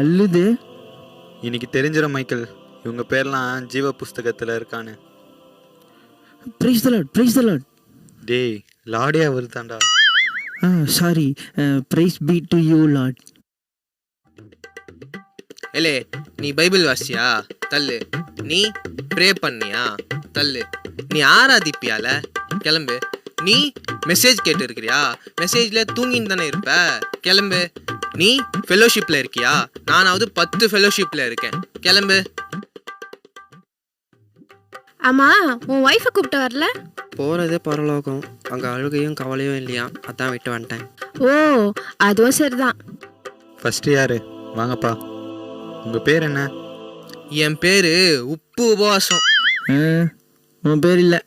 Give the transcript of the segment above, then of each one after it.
அள்ளுது இன்னைக்கு தெரிஞ்சிடும் மைக்கேல். இவங்க பேர்லாம் ஜீவ புஸ்தகத்தில் இருக்கான்னு. ப்ரைஸ் தலாட் ப்ரைஸ் தலாட் டேய் லாடே வருதாண்டா ஆ சாரி ப்ரைஸ் பி டு யூ லாட் ஏலே நீ பைபிள் வாசியா? தள்ளு. நீ ப்ரே பண்ணியா? தள்ளு. நீ ஆராதிப்பியால? கிளம்பு. நீ மெசேஜ் கேட்டு இருக்கிறியா மெசேஜ்ல தூங்கின்னு தானே இருப்ப? கிளம்பு. நீ ஃபெலோஷிப்ல இருக்கியா? நானாவது பத்து ஃபெலோஷிப்ல இருக்கேன். கிளம்பு. ஆமா உன் ஒய்ஃபை கூப்பிட்டு வரல? போகிறதே பரலோகம். அங்கே அழுகையும் கவலையும் இல்லையா? அதான் விட்டு வந்துட்டேன். ஓ அதுவும் சரிதான். ஃபஸ்ட்டு யாரு? வாங்கப்பா. உங்கள் பேர் என்ன? என் பேரு உப்பு உபவாசம். உன் பேர் இல்லை.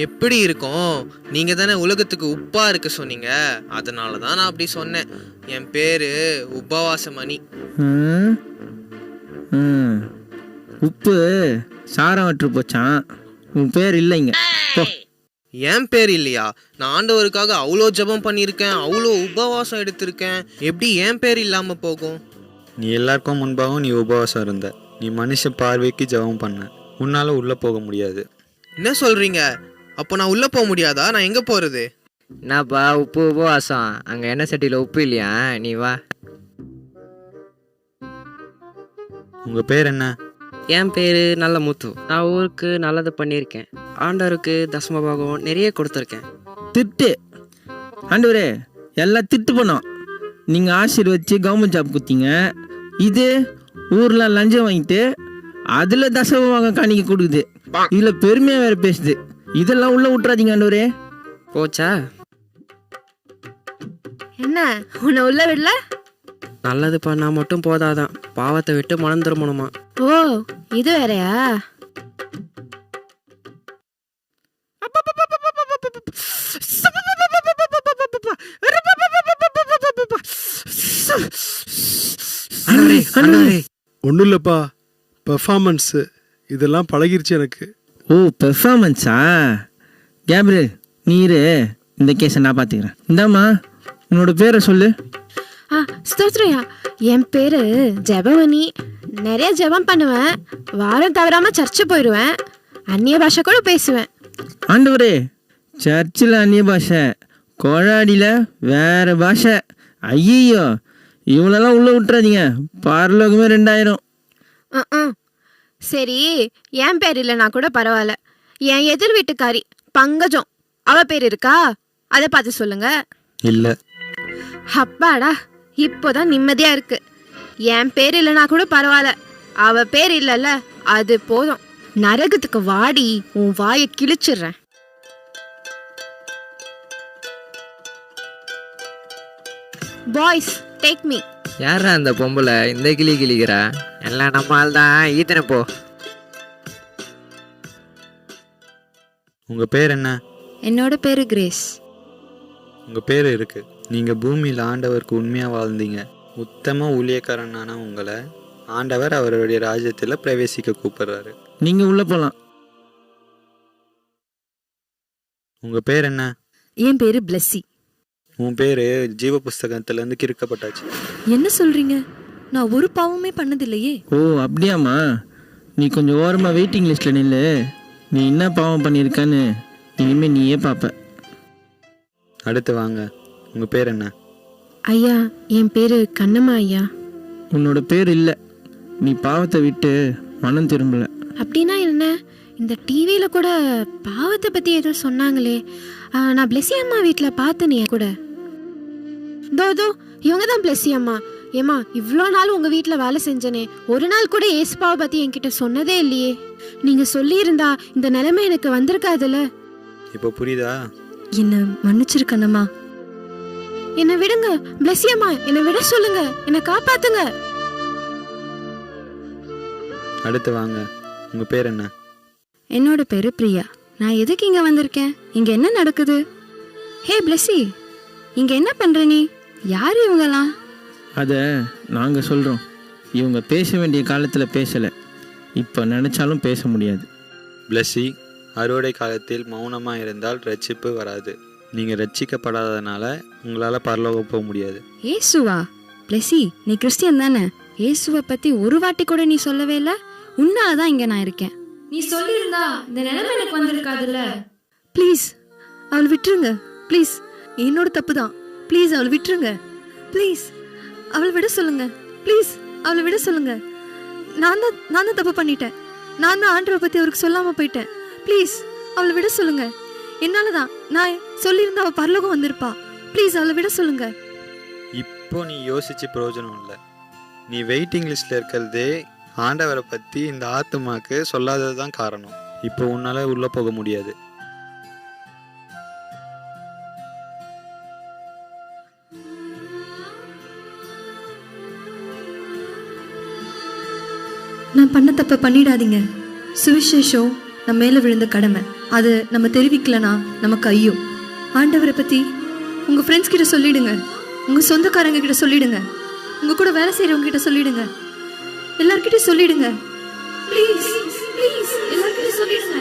எப்படி இருக்கும்? நீங்க தானே உலகத்துக்கு உப்பா இருக்க சொன்னீங்க. அதனால தான் நான் அப்படி சொன்னேன். என் பேரு உபவாசமணி. ம். ம். உப்பு சாரம் வற்று போச்சான். உன் பேர் இல்லைங்க என் பேர் இல்லையா? நான் ஆண்டவருக்காக அவ்வளோ ஜெபம் பண்ணியிருக்கேன் அவ்வளோ உபவாசம் எடுத்திருக்கேன். எப்படி என் பேர் இல்லாம போகும்? நீ எல்லாருக்கும் முன்பாகவும் நீ உபவாசம் இருந்த. நீ மனுஷ பார்வைக்கு ஜெபம் பண்ண. உன்னால உள்ளே போக முடியாது. என்ன சொல்றீங்க? அப்போ நான் உள்ள போக முடியாதா? நான் எங்க போறது? என்னப்பா உப்பு உபவாசம் அங்கே எண்ணெய் சட்டியில் உப்பு இல்லையா? நீ வா. உங்கள் பேர் என்ன? என் பேர் நல்ல முத்து நான் ஊருக்கு நல்லது பண்ணியிருக்கேன். ஆண்டவருக்கு தசமபாகம் நிறைய கொடுத்துருக்கேன். திட்டு. ஆண்டவரே எல்லாம் திட்டு பண்ணோம் நீங்கள் ஆசீர்வச்சு கவர்மெண்ட் ஜாப் கொடுத்தீங்க. இது ஊரில் லஞ்சம் வாங்கிட்டு அதில் தசமமாக காணிக்க கொடுக்குது. இதில் பெருமையாக வேறு பேசுது. இதெல்லாம் உள்ளே விட்றாதீங்க ஆண்டவரே போச்சா? என்ன உன்னை உள்ள விடல? நல்லது பண்ணால் மட்டும் போதாதான். பாவத்தை விட்டு மனம் திரும்பணுமா? ஓ இது வேறயா. ஒன்றும் இல்லைப்பா. பெர்ஃபார்மன்ஸு இதெல்லாம் பழகிருச்சு எனக்கு. ஓ பெர்ஃபார்மன்ஸா கேப்ரியல் நீரு. இந்த கேஸை நான் பார்த்துக்கிறேன். இந்தாம்மா உன்னோட பேரை சொல்லு. ஆ ஸ்தோத்ரையா என் பேரு ஜெபமணி நிறைய ஜெபம் பண்ணுவேன். வாரம் தவறாம சர்ச்சு போயிடுவேன் அந்நிய பாஷை கூட பேசுவேன். ஆண்டவரே சர்ச்சில் அந்நிய பாஷை கோழாடியில் வேற பாஷை. ஐயோ இவளெல்லாம் உள்ளே விட்டுறாதீங்க. பரலோகமே ரெண்டாயிரம். அஹ், அஹ். சரி என் பேர் இல்லைனா கூட பரவாயில்ல. என் எதிர் வீட்டுக்காரி பங்கஜம். அவ பேர் இருக்கா? அதை பார்த்து சொல்லுங்க. இல்லை. அப்பாடா இப்போதான் நிம்மதியா இருக்கு. என் பேர் இல்லைனா கூட பரவாயில்ல. அவ பேர் இல்லைல்ல அது போதும். நரகத்துக்கு வாடி உன் வாயை கிழிச்சிடுறேன். பாய்ஸ் டேக் மீ யாரா அந்த பொம்பளை? இந்த கிளி கிளிக்கிறா? எல்லாம் நம்ம ஆள் தான் ஈத்தனை போ. உங்கள் பேர் என்ன? என்னோட பேரு கிரேஸ். உங்கள் பேர் இருக்கு. நீங்கள் பூமியில் ஆண்டவருக்கு உண்மையாக வாழ்ந்தீங்க. உத்தம ஊழியக்காரனான உங்களை ஆண்டவர் அவருடைய ராஜ்யத்தில் பிரவேசிக்க கூப்பிடுறாரு. நீங்கள் உள்ளே போகலாம் உங்கள் பேர் என்ன? என் பேரு பிளஸ்ஸி. உன் பேர் ஜீவ புஸ்தகத்திலேருந்து கிறுக்கப்பட்டாச்சு. என்ன சொல்றீங்க? நான் ஒரு பாவமே பண்ணதில்லையே. ஓ அப்படியாம்மா. நீ கொஞ்சம் ஓரமாக வெயிட்டிங் லிஸ்ட்டில் நில்லு. நீ என்ன பாவம் பண்ணியிருக்கான்னு இனிமேல் நீயே பார்ப்ப அடுத்து வாங்க. உங்கள் பேர் என்ன? ஐயா என் பேரு கண்ணம்மா ஐயா. உன்னோட பேர் இல்லை. நீ பாவத்தை விட்டு மனம் திரும்பல. அப்படின்னா என்ன? இந்த டிவியில கூட பாவத்தை பத்தி ஏதோ சொன்னாங்களே. நான் பிளெஸி அம்மா வீட்டில் பார்த்தனே கூட. தோ தோ இவங்க தான் பிளெஸி அம்மா. ஏம்மா இவ்வளோ நாள் உங்கள் வீட்டில் வேலை செஞ்சனே. ஒரு நாள் கூட ஏசுப்பாவை பற்றி என்கிட்ட சொன்னதே இல்லையே. நீங்கள் சொல்லியிருந்தா இந்த நிலைமை எனக்கு வந்திருக்காதுல்ல. இப்போ புரியுதா? என்ன மன்னிச்சிருக்கணுமா என்னை விடுங்க பிளெஸி அம்மா என்னை விட சொல்லுங்க. என்னை காப்பாத்துங்க. அடுத்து வாங்க. உங்கள் பேர் என்ன? என்னோட பேரு பிரியா. நான் எதுக்கு இங்க வந்திருக்கேன்? இங்க என்ன நடக்குது? ஹே பிளஸ்ஸி இங்க என்ன பண்ற நீ? யார் இவங்கலாம் அதை நாங்கள் சொல்கிறோம் இவங்க பேச வேண்டிய காலத்தில் பேசலை. இப்போ நினச்சாலும் பேச முடியாது. பிளஸி அறுவடை காலத்தில் மௌனமாக இருந்தால் ரட்சிப்பு வராது. நீங்கள் ரட்சிக்கப்படாததுனால உங்களால் பரலோகம் போக முடியாது. ஏசுவா? பிளெஸி நீ கிறிஸ்டியன் தானே? இயேசுவை பத்தி ஒரு வாட்டி கூட நீ சொல்லவே இல்ல? உன்னால தான் இங்க நான் இருக்கேன். நீ சொல்லியிருந்தா இந்த நிலைமை எனக்கு வந்திருக்காதுல்ல. ப்ளீஸ் அவளை விட்டுருங்க. ப்ளீஸ் என்னோட தப்பு தான். ப்ளீஸ் அவளை விட்டுருங்க. ப்ளீஸ் அவளை விட சொல்லுங்க. ப்ளீஸ் அவளை விட சொல்லுங்க. நான் தான் நான் தான் தப்பு பண்ணிட்டேன். நான் தான் ஆண்டவரை பற்றி அவருக்கு சொல்லாமல் போயிட்டேன். ப்ளீஸ் அவளை விட சொல்லுங்க. என்னால தான் நான் சொல்லியிருந்தா அவள் பரலோகம் வந்திருப்பா. ப்ளீஸ் அவளை விட சொல்லுங்க. இப்போ நீ யோசிச்சு பிரயோஜனம் இல்லை. நீ வெயிட்டிங் லிஸ்ட்ல இருக்கிறதே ஆண்டவரை பற்றி இந்த ஆத்துமாக்கு சொல்லாதது தான் காரணம். இப்போ உன்னால உள்ளே போக முடியாது. நான் பண்ண தப்பை பண்ணிடாதீங்க. சுவிசேஷம் நம்ம மேலே விழுந்த கடமை. அது நம்ம தெரிவிக்கலனா நமக்கு ஐயோ. ஆண்டவரை பற்றி உங்கள் ஃப்ரெண்ட்ஸ் கிட்ட சொல்லிடுங்க. உங்கள் சொந்தக்காரங்க கிட்ட சொல்லிடுங்க. உங்கள் கூட வேலை செய்கிறவங்க கிட்ட சொல்லிடுங்க. எல்லார்கிட்டயும் சொல்லிடுங்க. ப்ளீஸ் ப்ளீஸ் எல்லார்கிட்டயும் சொல்லிடுங்க.